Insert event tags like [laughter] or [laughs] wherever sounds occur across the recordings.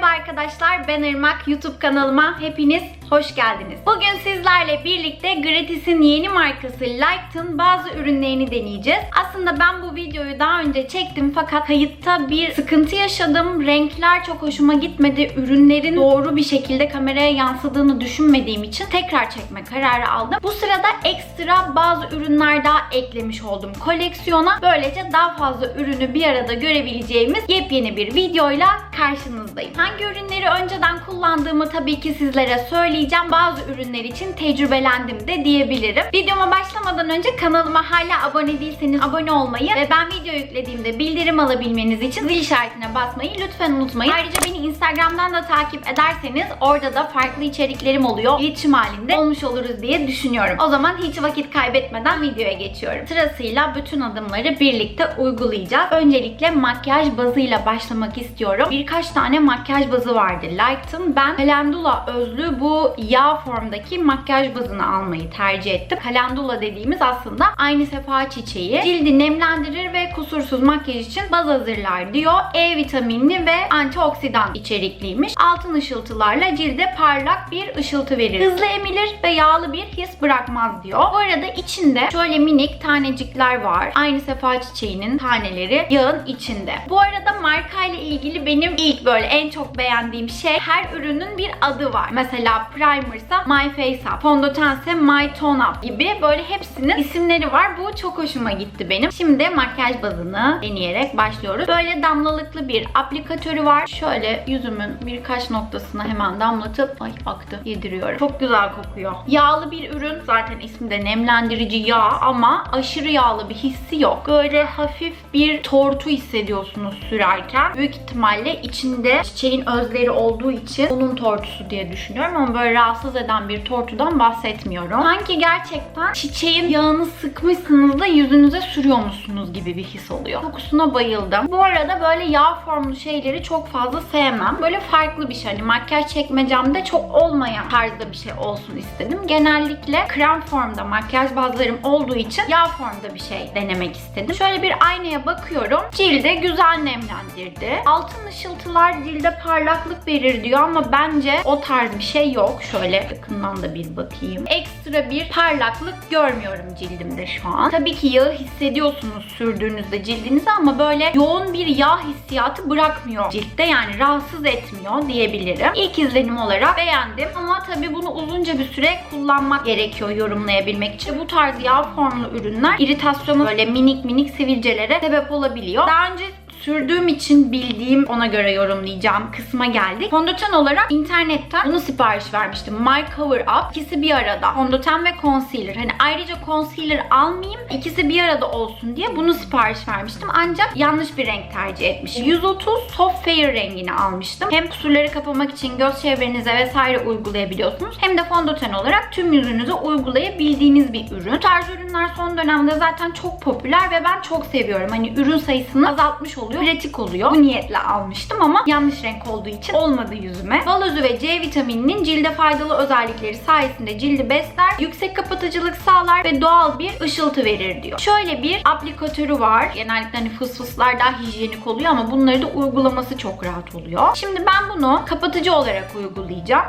Merhaba arkadaşlar ben Irmak. YouTube kanalıma hepiniz hoş geldiniz. Bugün sizlerle birlikte Gratis'in yeni markası Light'ın bazı ürünlerini deneyeceğiz. Aslında ben bu videoyu daha önce çektim fakat kayıtta bir sıkıntı yaşadım. Renkler çok hoşuma gitmedi. Ürünlerin doğru bir şekilde kameraya yansıdığını düşünmediğim için tekrar çekme kararı aldım. Bu sırada ekstra bazı ürünler daha eklemiş oldum koleksiyona. Böylece daha fazla ürünü bir arada görebileceğimiz yepyeni bir videoyla karşınızdayım. Hangi ürünleri önceden kullandığımı tabii ki sizlere söyleyeceğim. Bazı ürünler için tecrübelendim de diyebilirim. Videoma başlamadan önce kanalıma hala abone değilseniz abone olmayı ve ben video yüklediğimde bildirim alabilmeniz için zil işaretine basmayı lütfen unutmayın. Ayrıca beni Instagram'dan da takip ederseniz orada da farklı içeriklerim oluyor. İletişim halinde olmuş oluruz diye düşünüyorum. O zaman hiç vakit kaybetmeden videoya geçiyorum. Sırasıyla bütün adımları birlikte uygulayacağız. Öncelikle makyaj bazıyla başlamak istiyorum. Birkaç tane makyaj bazı vardı Light'ın. Ben Calendula özlü bu yağ formdaki makyaj bazını almayı tercih ettim. Calendula dediğimiz aslında aynı sefa çiçeği. Cildi nemlendirir ve kusursuz makyaj için baz hazırlar diyor. E vitaminli ve antioksidan içerikliymiş. Altın ışıltılarla cilde parlak bir ışıltı verir. Hızlı emilir ve yağlı bir his bırakmaz diyor. Bu arada içinde şöyle minik tanecikler var. Aynı sefa çiçeğinin taneleri yağın içinde. Bu arada marka ile ilgili benim ilk böyle en çok beğendiğim şey her ürünün bir adı var. Mesela primer'sa My Face Up, fondötense My Tone Up gibi böyle hepsinin isimleri var. Bu çok hoşuma gitti benim. Şimdi makyaj bazını deneyerek başlıyoruz. Böyle damlalıklı bir aplikatörü var. Şöyle yüzümün birkaç noktasına hemen damlatıp ay aktı yediriyorum. Çok güzel kokuyor. Yağlı bir ürün. Zaten ismi de nemlendirici yağ ama aşırı yağlı bir hissi yok. Böyle hafif bir tortu hissediyorsunuz sürerken. Büyük ihtimalle içinde çiçeğin özleri olduğu için onun tortusu diye düşünüyorum ama böyle rahatsız eden bir tortudan bahsetmiyorum. Sanki gerçekten çiçeğin yağını sıkmışsınız da yüzünüze sürüyormuşsunuz gibi bir his oluyor. Kokusuna bayıldım. Bu arada böyle yağ formlu şeyleri çok fazla sevmem. Böyle farklı bir şey. Hani makyaj çekmecemde çok olmayan tarzda bir şey olsun istedim. Genellikle krem formda makyaj bazlarım olduğu için yağ formda bir şey denemek istedim. Şöyle bir aynaya bakıyorum. Cilde güzel nemlendirdi. Altın ışıltılar cilde parlaklık verir diyor ama bence o tarz bir şey yok. Şöyle yakından da bir bakayım. Ekstra bir parlaklık görmüyorum cildimde şu an. Tabii ki yağı hissediyorsunuz sürdüğünüzde cildinize ama böyle yoğun bir yağ hissiyatı bırakmıyor ciltte. Yani rahatsız etmiyor diyebilirim. İlk izlenim olarak beğendim ama tabii bunu uzunca bir süre kullanmak gerekiyor yorumlayabilmek için. Bu tarz yağ formlu ürünler iritasyonu böyle minik minik sivilcelere sebep olabiliyor. Daha önce sürdüğüm için bildiğim ona göre yorumlayacağım kısma geldik. Fondöten olarak internetten bunu sipariş vermiştim. My Cover Up. İkisi bir arada. Fondöten ve concealer. Hani ayrıca concealer almayayım. ikisi bir arada olsun diye bunu sipariş vermiştim. Ancak yanlış bir renk tercih etmişim. 130 Soft Fair rengini almıştım. Hem kusurları kapamak için göz çevrenize vesaire uygulayabiliyorsunuz. Hem de fondöten olarak tüm yüzünüze uygulayabildiğiniz bir ürün. Bu tarz ürünler son dönemde zaten çok popüler ve ben çok seviyorum. Hani ürün sayısını azaltmış oluyor. Pratik oluyor. Bu niyetle almıştım ama yanlış renk olduğu için olmadı yüzüme. Bal özü ve C vitamininin cilde faydalı özellikleri sayesinde cildi besler, yüksek kapatıcılık sağlar ve doğal bir ışıltı verir diyor. Şöyle bir aplikatörü var. Genellikle hani fıs fıslar daha hijyenik oluyor ama bunları da uygulaması çok rahat oluyor. Şimdi ben bunu kapatıcı olarak uygulayacağım.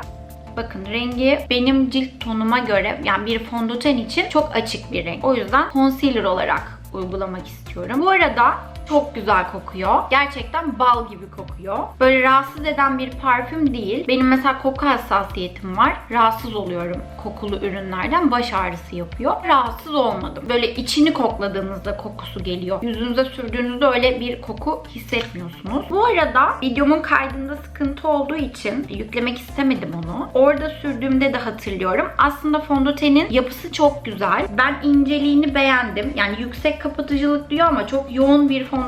Bakın rengi benim cilt tonuma göre yani bir fondöten için çok açık bir renk. O yüzden concealer olarak uygulamak istiyorum. Bu arada çok güzel kokuyor. Gerçekten bal gibi kokuyor. Böyle rahatsız eden bir parfüm değil. Benim mesela koku hassasiyetim var. Rahatsız oluyorum kokulu ürünlerden. Baş ağrısı yapıyor. Rahatsız olmadım. Böyle içini kokladığınızda kokusu geliyor. Yüzünüze sürdüğünüzde öyle bir koku hissetmiyorsunuz. Bu arada videomun kaydında sıkıntı olduğu için yüklemek istemedim onu. Orada sürdüğümde de hatırlıyorum. Aslında fondötenin yapısı çok güzel. Ben inceliğini beğendim. Yani yüksek kapatıcılık diyor ama çok yoğun bir fondöten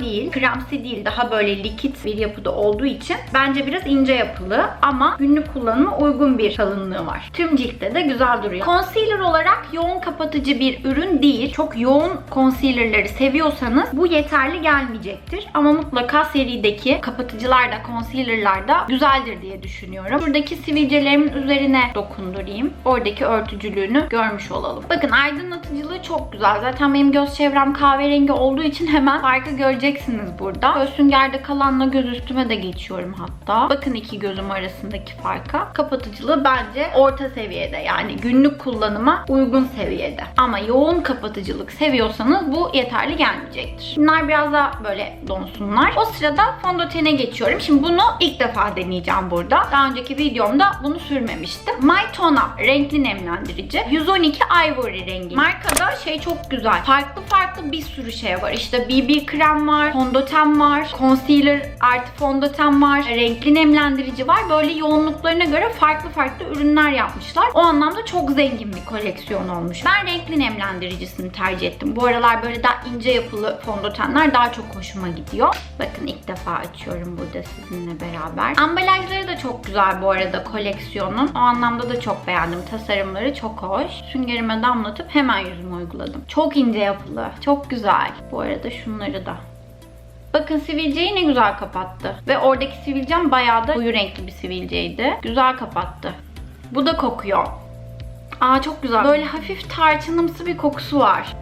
değil. Kremsi değil. Daha böyle likit bir yapıda olduğu için bence biraz ince yapılı ama günlük kullanıma uygun bir kalınlığı var. Tüm ciltte de güzel duruyor. Concealer olarak yoğun kapatıcı bir ürün değil. Çok yoğun concealerları seviyorsanız bu yeterli gelmeyecektir. Ama mutlaka serideki kapatıcılar da concealerlar da güzeldir diye düşünüyorum. Buradaki sivilcelerimin üzerine dokundurayım. Oradaki örtücülüğünü görmüş olalım. Bakın aydınlatıcılığı çok güzel. Zaten benim göz çevrem kahverengi olduğu için hemen farkı göreceksiniz burada. Göz süngerde kalanla göz üstüme de geçiyorum hatta. Bakın iki gözüm arasındaki farka. Kapatıcılığı bence orta seviyede yani günlük kullanıma uygun seviyede. Ama yoğun kapatıcılık seviyorsanız bu yeterli gelmeyecektir. Bunlar biraz daha böyle donsunlar. O sırada fondötene geçiyorum. Şimdi bunu ilk defa deneyeceğim burada. Daha önceki videomda bunu sürmemiştim. My Tona renkli nemlendirici. 112 Ivory rengi. Markada şey çok güzel. Farklı farklı bir sürü şey var. İşte BB krem var, fondöten var, concealer artı fondöten var, renkli nemlendirici var. Böyle yoğunluklarına göre farklı farklı ürünler yapmışlar. O anlamda çok zengin bir koleksiyon olmuş. Ben renkli nemlendiricisini tercih ettim. Bu aralar böyle daha ince yapılı fondötenler daha çok hoşuma gidiyor. Bakın ilk defa açıyorum burada sizinle beraber. Ambalajları da çok güzel bu arada koleksiyonun. O anlamda da çok beğendim. Tasarımları çok hoş. Süngerime damlatıp hemen yüzüme uyguladım. Çok ince yapılı. Çok güzel. Bu arada şunları da. Bakın sivilceyi ne güzel kapattı. Ve oradaki sivilcem bayağı da koyu renkli bir sivilceydi. Güzel kapattı. Bu da kokuyor. Aa çok güzel. Böyle hafif tarçınımsı bir kokusu var.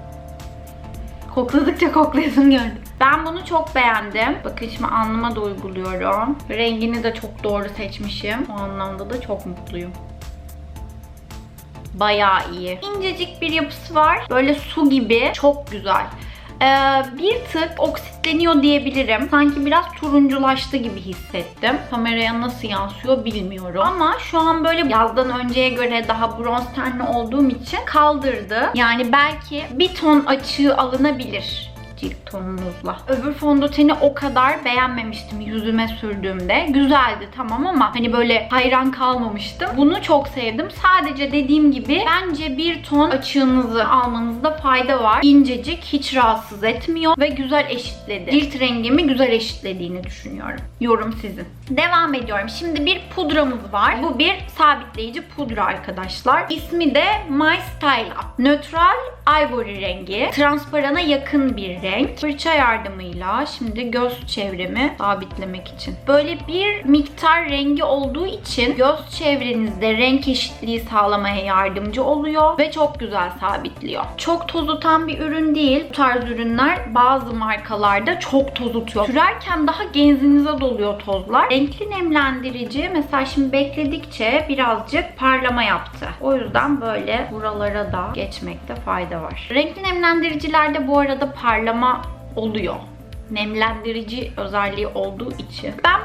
Kokladıkça koklayasım geldi. Ben bunu çok beğendim. Bakın şimdi alnıma da uyguluyorum. Rengini de çok doğru seçmişim. O anlamda da çok mutluyum. Bayağı iyi. İncecik bir yapısı var. Böyle su gibi. Çok güzel. Ee, bir tık oksitleniyor diyebilirim. Sanki biraz turunculaştı gibi hissettim. Kameraya nasıl yansıyor bilmiyorum. Ama şu an böyle yazdan önceye göre daha bronz tenli olduğum için kaldırdı. Yani belki bir ton açığı alınabilir cilt tonunuzla. Öbür fondöteni o kadar beğenmemiştim yüzüme sürdüğümde. Güzeldi tamam ama hani böyle hayran kalmamıştım. Bunu çok sevdim. Sadece dediğim gibi bence bir ton açığınızı almanızda fayda var. İncecik, hiç rahatsız etmiyor ve güzel eşitledi. Cilt rengimi güzel eşitlediğini düşünüyorum. Yorum sizin. Devam ediyorum. Şimdi bir pudramız var. Bu bir sabitleyici pudra arkadaşlar. İsmi de My Style Up. Nötral ivory rengi. Transparana yakın bir renk. Fırça yardımıyla şimdi göz çevremi sabitlemek için. Böyle bir miktar rengi olduğu için göz çevrenizde renk eşitliği sağlamaya yardımcı oluyor ve çok güzel sabitliyor. Çok toz tutan bir ürün değil. Bu tarz ürünler bazı markalarda çok toz tutuyor. Sürerken daha genzinize doluyor tozlar. Renkli nemlendirici mesela şimdi bekledikçe birazcık parlama yaptı. O yüzden böyle buralara da geçmekte fayda var. Renkli nemlendiricilerde bu arada parlama oluyor. Nemlendirici özelliği olduğu için. Ben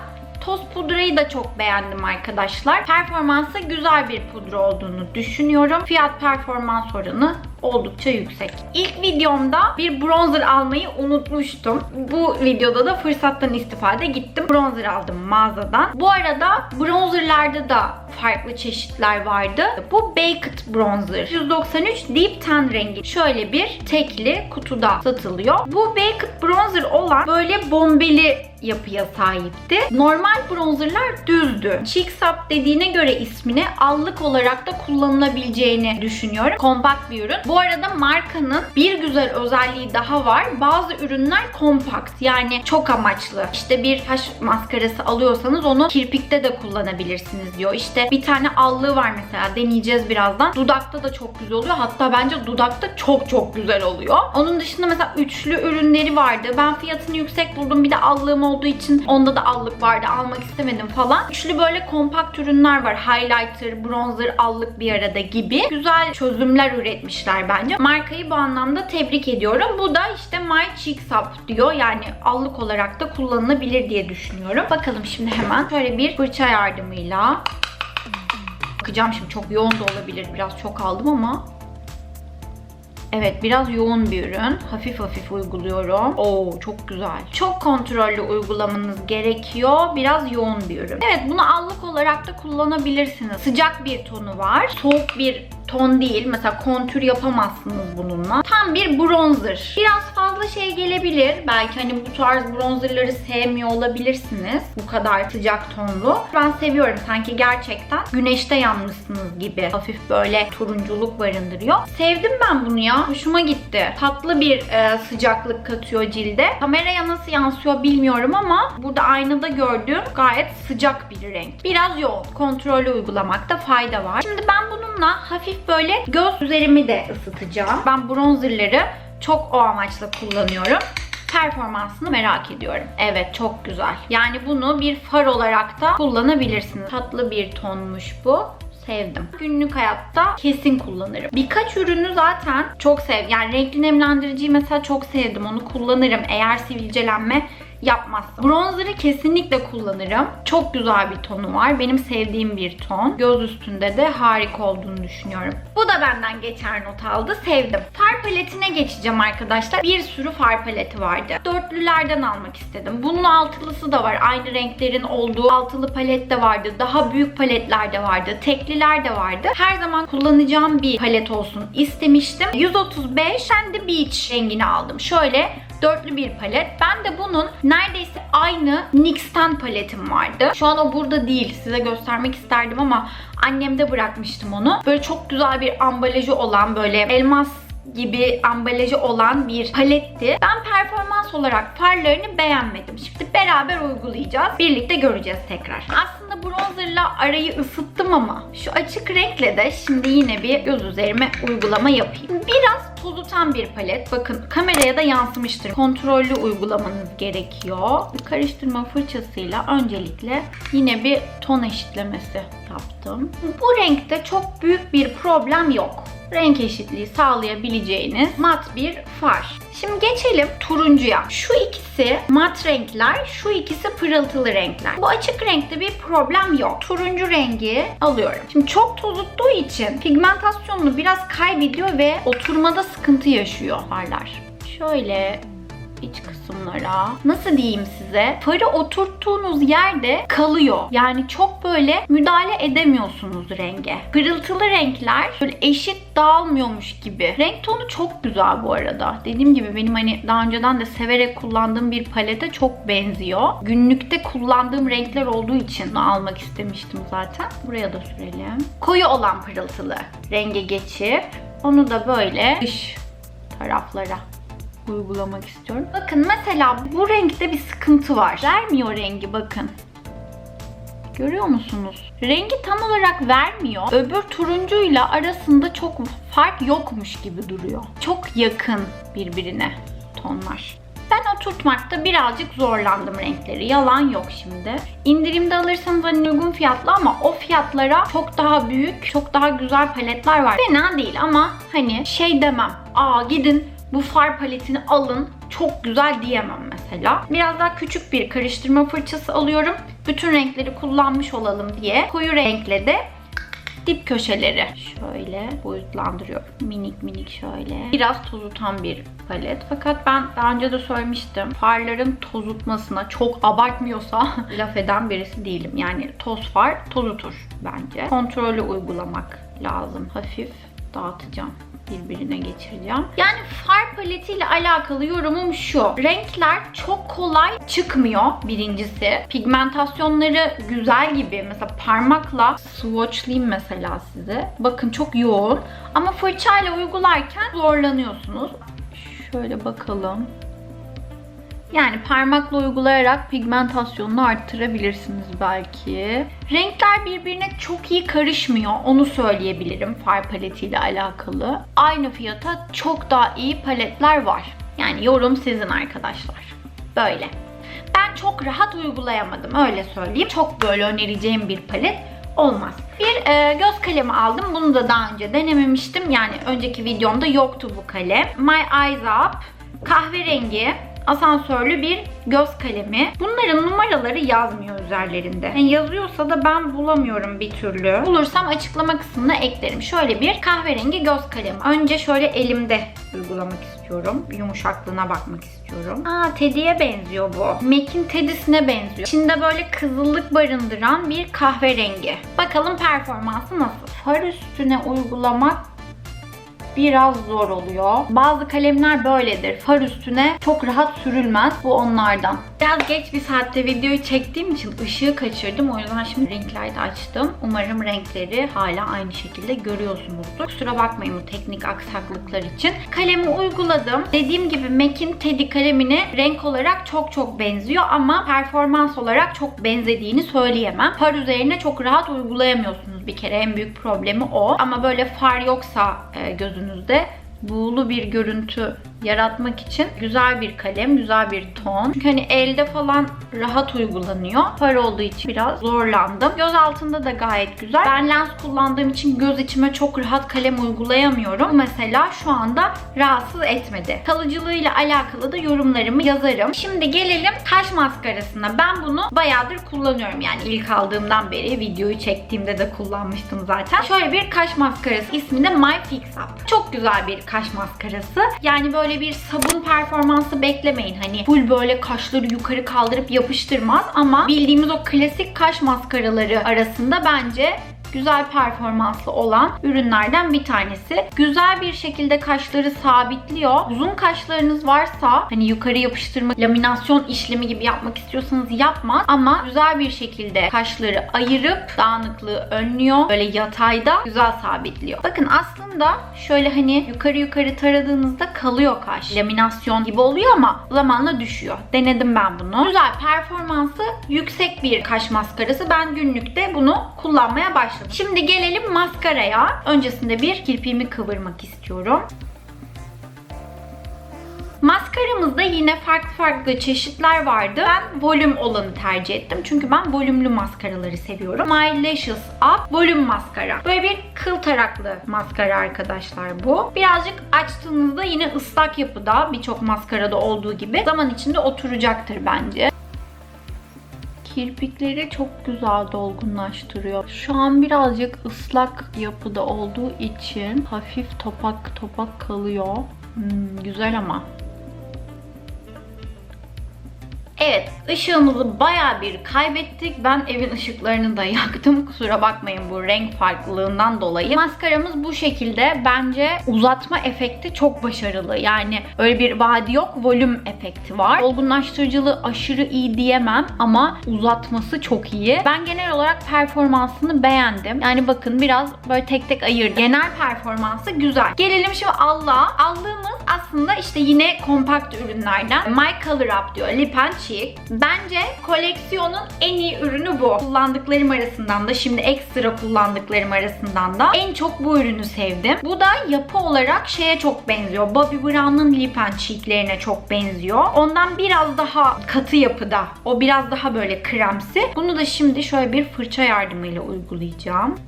Toz pudrayı da çok beğendim arkadaşlar. Performansı güzel bir pudra olduğunu düşünüyorum. Fiyat performans oranı oldukça yüksek. İlk videomda bir bronzer almayı unutmuştum. Bu videoda da fırsattan istifade gittim. Bronzer aldım mağazadan. Bu arada bronzerlarda da farklı çeşitler vardı. Bu Baked Bronzer. 193 Deep Tan rengi. Şöyle bir tekli kutuda satılıyor. Bu Baked Bronzer olan böyle bombeli yapıya sahipti. Normal bronzerlar düzdü. Cheek Sap dediğine göre ismini allık olarak da kullanılabileceğini düşünüyorum. Kompakt bir ürün. Bu arada markanın bir güzel özelliği daha var. Bazı ürünler kompakt yani çok amaçlı. İşte bir kaş maskarası alıyorsanız onu kirpikte de kullanabilirsiniz diyor. İşte bir tane allığı var mesela deneyeceğiz birazdan. Dudakta da çok güzel oluyor. Hatta bence dudakta çok çok güzel oluyor. Onun dışında mesela üçlü ürünleri vardı. Ben fiyatını yüksek buldum. Bir de allığım olduğu için onda da allık vardı. Almak istemedim falan. Üçlü böyle kompakt ürünler var. Highlighter, bronzer, allık bir arada gibi. Güzel çözümler üretmişler bence. Markayı bu anlamda tebrik ediyorum. Bu da işte My Cheek Sap diyor. Yani allık olarak da kullanılabilir diye düşünüyorum. Bakalım şimdi hemen şöyle bir fırça yardımıyla Bakacağım şimdi çok yoğun da olabilir. Biraz çok aldım ama Evet biraz yoğun bir ürün. Hafif hafif uyguluyorum. Oo çok güzel. Çok kontrollü uygulamanız gerekiyor. Biraz yoğun bir ürün. Evet bunu allık olarak da kullanabilirsiniz. Sıcak bir tonu var. Soğuk bir ton değil. Mesela kontür yapamazsınız bununla. Tam bir bronzer. Biraz fazla şey gelebilir. Belki hani bu tarz bronzerları sevmiyor olabilirsiniz. Bu kadar sıcak tonlu. Ben seviyorum. Sanki gerçekten güneşte yanmışsınız gibi. Hafif böyle turunculuk barındırıyor. Sevdim ben bunu ya. Hoşuma gitti. Tatlı bir e, sıcaklık katıyor cilde. Kameraya nasıl yansıyor bilmiyorum ama burada aynada gördüğüm gayet sıcak bir renk. Biraz yoğun. Kontrollü uygulamakta fayda var. Şimdi ben bununla hafif böyle göz üzerimi de ısıtacağım. Ben bronzerları çok o amaçla kullanıyorum. Performansını merak ediyorum. Evet çok güzel. Yani bunu bir far olarak da kullanabilirsiniz. Tatlı bir tonmuş bu sevdim. Günlük hayatta kesin kullanırım. Birkaç ürünü zaten çok sev. Yani renkli nemlendiriciyi mesela çok sevdim. Onu kullanırım eğer sivilcelenme yapmazsam. Bronzer'ı kesinlikle kullanırım. Çok güzel bir tonu var. Benim sevdiğim bir ton. Göz üstünde de harika olduğunu düşünüyorum. Bu da benden geçer not aldı. Sevdim. Far paletine geçeceğim arkadaşlar. Bir sürü far paleti vardı. Dörtlülerden almak istedim. Bunun altılısı da var. Aynı renklerin olduğu altılı palet de vardı. Daha büyük paletler de vardı. Tekliler de vardı. Her zaman kullanacağım bir palet olsun istemiştim. 135 ben de Beach rengini aldım. Şöyle dörtlü bir palet. Ben de bunun neredeyse aynı NYX'ten paletim vardı. Şu an o burada değil. Size göstermek isterdim ama annemde bırakmıştım onu. Böyle çok güzel bir ambalajı olan böyle elmas gibi ambalajı olan bir paletti. Ben performans olarak farlarını beğenmedim. Şimdi beraber uygulayacağız. Birlikte göreceğiz tekrar. Aslında bronzerla arayı ısıttım ama şu açık renkle de şimdi yine bir göz üzerime uygulama yapayım. Biraz tozutan bir palet. Bakın kameraya da yansımıştır. Kontrollü uygulamanız gerekiyor. Karıştırma fırçasıyla öncelikle yine bir ton eşitlemesi yaptım. Bu renkte çok büyük bir problem yok renk eşitliği sağlayabileceğiniz mat bir far. Şimdi geçelim turuncuya. Şu ikisi mat renkler, şu ikisi pırıltılı renkler. Bu açık renkte bir problem yok. Turuncu rengi alıyorum. Şimdi çok tozuttuğu için pigmentasyonunu biraz kaybediyor ve oturmada sıkıntı yaşıyor farlar. Şöyle iç kısımlara nasıl diyeyim size farı oturttuğunuz yerde kalıyor. Yani çok böyle müdahale edemiyorsunuz renge. Pırıltılı renkler böyle eşit dağılmıyormuş gibi. Renk tonu çok güzel bu arada. Dediğim gibi benim hani daha önceden de severek kullandığım bir palete çok benziyor. Günlükte kullandığım renkler olduğu için almak istemiştim zaten. Buraya da sürelim. Koyu olan pırıltılı renge geçip onu da böyle dış taraflara uygulamak istiyorum. Bakın mesela bu renkte bir sıkıntı var. Vermiyor rengi bakın. Görüyor musunuz? Rengi tam olarak vermiyor. Öbür turuncuyla arasında çok fark yokmuş gibi duruyor. Çok yakın birbirine tonlar. Ben oturtmakta birazcık zorlandım renkleri. Yalan yok şimdi. İndirimde alırsanız hani uygun fiyatlı ama o fiyatlara çok daha büyük, çok daha güzel paletler var. Fena değil ama hani şey demem. Aa gidin bu far paletini alın çok güzel diyemem mesela. Biraz daha küçük bir karıştırma fırçası alıyorum. Bütün renkleri kullanmış olalım diye. Koyu renkle de dip köşeleri şöyle boyutlandırıyorum. Minik minik şöyle. Biraz tozutan bir palet. Fakat ben daha önce de söylemiştim. Farların tozutmasına çok abartmıyorsa [laughs] laf eden birisi değilim. Yani toz far tozutur bence. Kontrollü uygulamak lazım. Hafif dağıtacağım birbirine geçireceğim. Yani far paletiyle alakalı yorumum şu. Renkler çok kolay çıkmıyor birincisi. Pigmentasyonları güzel gibi. Mesela parmakla swatchlayayım mesela size. Bakın çok yoğun. Ama fırçayla uygularken zorlanıyorsunuz. Şöyle bakalım. Yani parmakla uygulayarak pigmentasyonunu arttırabilirsiniz belki. Renkler birbirine çok iyi karışmıyor. Onu söyleyebilirim far paletiyle alakalı. Aynı fiyata çok daha iyi paletler var. Yani yorum sizin arkadaşlar. Böyle. Ben çok rahat uygulayamadım öyle söyleyeyim. Çok böyle önereceğim bir palet olmaz. Bir e, göz kalemi aldım. Bunu da daha önce denememiştim. Yani önceki videomda yoktu bu kalem. My Eyes Up kahverengi asansörlü bir göz kalemi. Bunların numaraları yazmıyor üzerlerinde. Yani yazıyorsa da ben bulamıyorum bir türlü. Bulursam açıklama kısmına eklerim. Şöyle bir kahverengi göz kalemi. Önce şöyle elimde uygulamak istiyorum. Yumuşaklığına bakmak istiyorum. Aa Teddy'ye benziyor bu. MAC'in Teddy'sine benziyor. İçinde böyle kızıllık barındıran bir kahverengi. Bakalım performansı nasıl? Far üstüne uygulamak biraz zor oluyor. Bazı kalemler böyledir. Far üstüne çok rahat sürülmez. Bu onlardan. Biraz geç bir saatte videoyu çektiğim için ışığı kaçırdım. O yüzden şimdi Ringlight açtım. Umarım renkleri hala aynı şekilde görüyorsunuzdur. Kusura bakmayın bu teknik aksaklıklar için. Kalemi uyguladım. Dediğim gibi MAC'in Teddy kalemine renk olarak çok çok benziyor ama performans olarak çok benzediğini söyleyemem. Far üzerine çok rahat uygulayamıyorsunuz bir kere. En büyük problemi o. Ama böyle far yoksa e, gözünüzde buğulu bir görüntü yaratmak için güzel bir kalem, güzel bir ton. Çünkü hani elde falan rahat uygulanıyor. Far olduğu için biraz zorlandım. Göz altında da gayet güzel. Ben lens kullandığım için göz içime çok rahat kalem uygulayamıyorum. Mesela şu anda rahatsız etmedi. Kalıcılığıyla alakalı da yorumlarımı yazarım. Şimdi gelelim kaş maskarasına. Ben bunu bayağıdır kullanıyorum. Yani ilk aldığımdan beri videoyu çektiğimde de kullanmıştım zaten. Şöyle bir kaş maskarası. İsmi de My Fix Up. Çok güzel bir kaş maskarası. Yani böyle bir sabun performansı beklemeyin. Hani full böyle kaşları yukarı kaldırıp yapıştırmaz ama bildiğimiz o klasik kaş maskaraları arasında bence güzel performanslı olan ürünlerden bir tanesi. Güzel bir şekilde kaşları sabitliyor. Uzun kaşlarınız varsa hani yukarı yapıştırma, laminasyon işlemi gibi yapmak istiyorsanız yapmaz ama güzel bir şekilde kaşları ayırıp dağınıklığı önlüyor. Böyle yatayda güzel sabitliyor. Bakın aslında şöyle hani yukarı yukarı taradığınızda kalıyor kaş. Laminasyon gibi oluyor ama zamanla düşüyor. Denedim ben bunu. Güzel performansı yüksek bir kaş maskarası. Ben günlükte bunu kullanmaya başladım. Şimdi gelelim maskaraya. Öncesinde bir kirpiğimi kıvırmak istiyorum. Maskaramızda yine farklı farklı çeşitler vardı. Ben volüm olanı tercih ettim. Çünkü ben volümlü maskaraları seviyorum. My Lashes Up volüm maskara. Böyle bir kıl taraklı maskara arkadaşlar bu. Birazcık açtığınızda yine ıslak yapıda birçok maskarada olduğu gibi zaman içinde oturacaktır bence. Kirpikleri çok güzel dolgunlaştırıyor. Şu an birazcık ıslak yapıda olduğu için hafif topak topak kalıyor. Hmm, güzel ama. Evet, ışığımızı baya bir kaybettik. Ben evin ışıklarını da [laughs] yaktım. Kusura bakmayın bu renk farklılığından dolayı. Maskaramız bu şekilde. Bence uzatma efekti çok başarılı. Yani öyle bir vadi yok, volüm efekti var. Olgunlaştırıcılığı aşırı iyi diyemem ama uzatması çok iyi. Ben genel olarak performansını beğendim. Yani bakın biraz böyle tek tek ayırdım. Genel performansı güzel. Gelelim şimdi Allah'a. Aldığımız aslında işte yine kompakt ürünlerden. My Color Up diyor. Lip and Cheek. Bence koleksiyonun en iyi ürünü bu. Kullandıklarım arasından da şimdi ekstra kullandıklarım arasından da en çok bu ürünü sevdim. Bu da yapı olarak şeye çok benziyor. Bobbi Brown'un Lip and Cheek'lerine çok benziyor. Ondan biraz daha katı yapıda. O biraz daha böyle kremsi. Bunu da şimdi şöyle bir fırça yardımıyla uygulayacağım.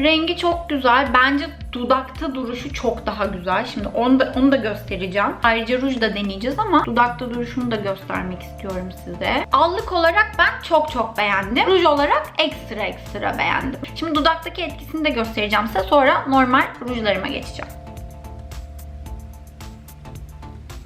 Rengi çok güzel. Bence dudakta duruşu çok daha güzel. Şimdi onu da, onu da göstereceğim. Ayrıca ruj da deneyeceğiz ama dudakta duruşunu da göstermek istiyorum size. Allık olarak ben çok çok beğendim. Ruj olarak ekstra ekstra beğendim. Şimdi dudaktaki etkisini de göstereceğim size. Sonra normal rujlarıma geçeceğim.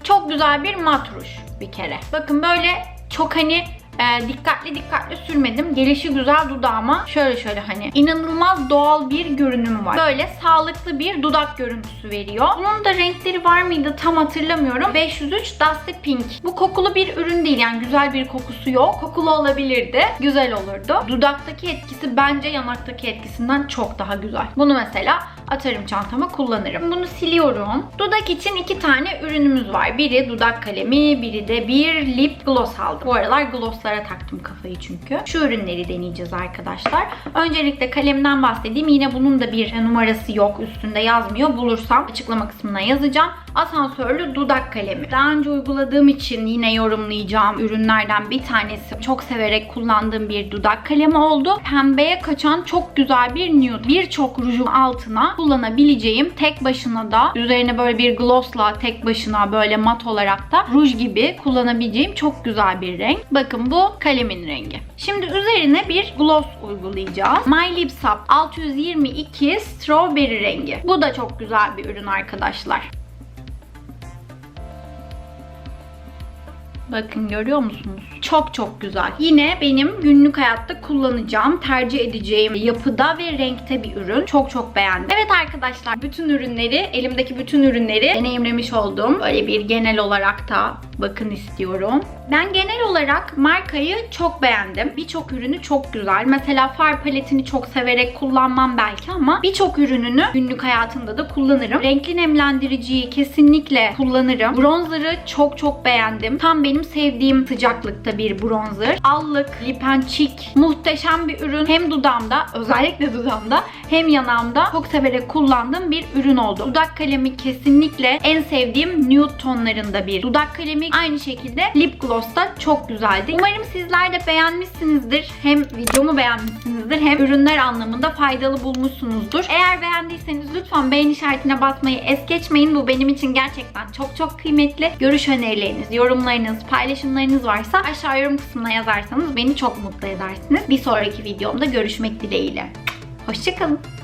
Çok güzel bir mat ruj bir kere. Bakın böyle çok hani e, dikkatli dikkatli sürmedim. Gelişi güzel dudağıma şöyle şöyle hani inanılmaz doğal bir görünüm var. Böyle sağlıklı bir dudak görüntüsü veriyor. Bunun da renkleri var mıydı tam hatırlamıyorum. 503 Dusty Pink. Bu kokulu bir ürün değil yani güzel bir kokusu yok. Kokulu olabilirdi. Güzel olurdu. Dudaktaki etkisi bence yanaktaki etkisinden çok daha güzel. Bunu mesela atarım çantama kullanırım. Bunu siliyorum. Dudak için iki tane ürünümüz var. Biri dudak kalemi, biri de bir lip gloss aldım. Bu aralar glosslara taktım kafayı çünkü. Şu ürünleri deneyeceğiz arkadaşlar. Öncelikle kalemden bahsedeyim. Yine bunun da bir numarası yok. Üstünde yazmıyor. Bulursam açıklama kısmına yazacağım. Asansörlü dudak kalemi. Daha önce uyguladığım için yine yorumlayacağım ürünlerden bir tanesi. Çok severek kullandığım bir dudak kalemi oldu. Pembeye kaçan çok güzel bir nude. Birçok rujun altına kullanabileceğim. Tek başına da üzerine böyle bir glossla tek başına böyle mat olarak da ruj gibi kullanabileceğim çok güzel bir renk. Bakın bu kalemin rengi. Şimdi üzerine bir gloss uygulayacağız. My Lips Up 622 Strawberry rengi. Bu da çok güzel bir ürün arkadaşlar. Bakın görüyor musunuz? Çok çok güzel. Yine benim günlük hayatta kullanacağım, tercih edeceğim yapıda ve renkte bir ürün. Çok çok beğendim. Evet arkadaşlar bütün ürünleri, elimdeki bütün ürünleri deneyimlemiş oldum. Böyle bir genel olarak da bakın istiyorum. Ben genel olarak markayı çok beğendim. Birçok ürünü çok güzel. Mesela far paletini çok severek kullanmam belki ama birçok ürününü günlük hayatımda da kullanırım. Renkli nemlendiriciyi kesinlikle kullanırım. Bronzer'ı çok çok beğendim. Tam benim sevdiğim sıcaklıkta bir bronzer. Allık, lip and cheek muhteşem bir ürün. Hem dudağımda, özellikle dudağımda hem yanağımda çok severek kullandığım bir ürün oldu. Dudak kalemi kesinlikle en sevdiğim nude tonlarında bir dudak kalemi. Aynı şekilde lip gloss da çok güzeldi. Umarım sizler de beğenmişsinizdir. Hem videomu beğenmişsinizdir hem ürünler anlamında faydalı bulmuşsunuzdur. Eğer beğendiyseniz lütfen beğen işaretine basmayı es geçmeyin. Bu benim için gerçekten çok çok kıymetli. Görüş önerileriniz, yorumlarınız, paylaşımlarınız varsa aşağı yorum kısmına yazarsanız beni çok mutlu edersiniz. Bir sonraki videomda görüşmek dileğiyle. Hoşçakalın.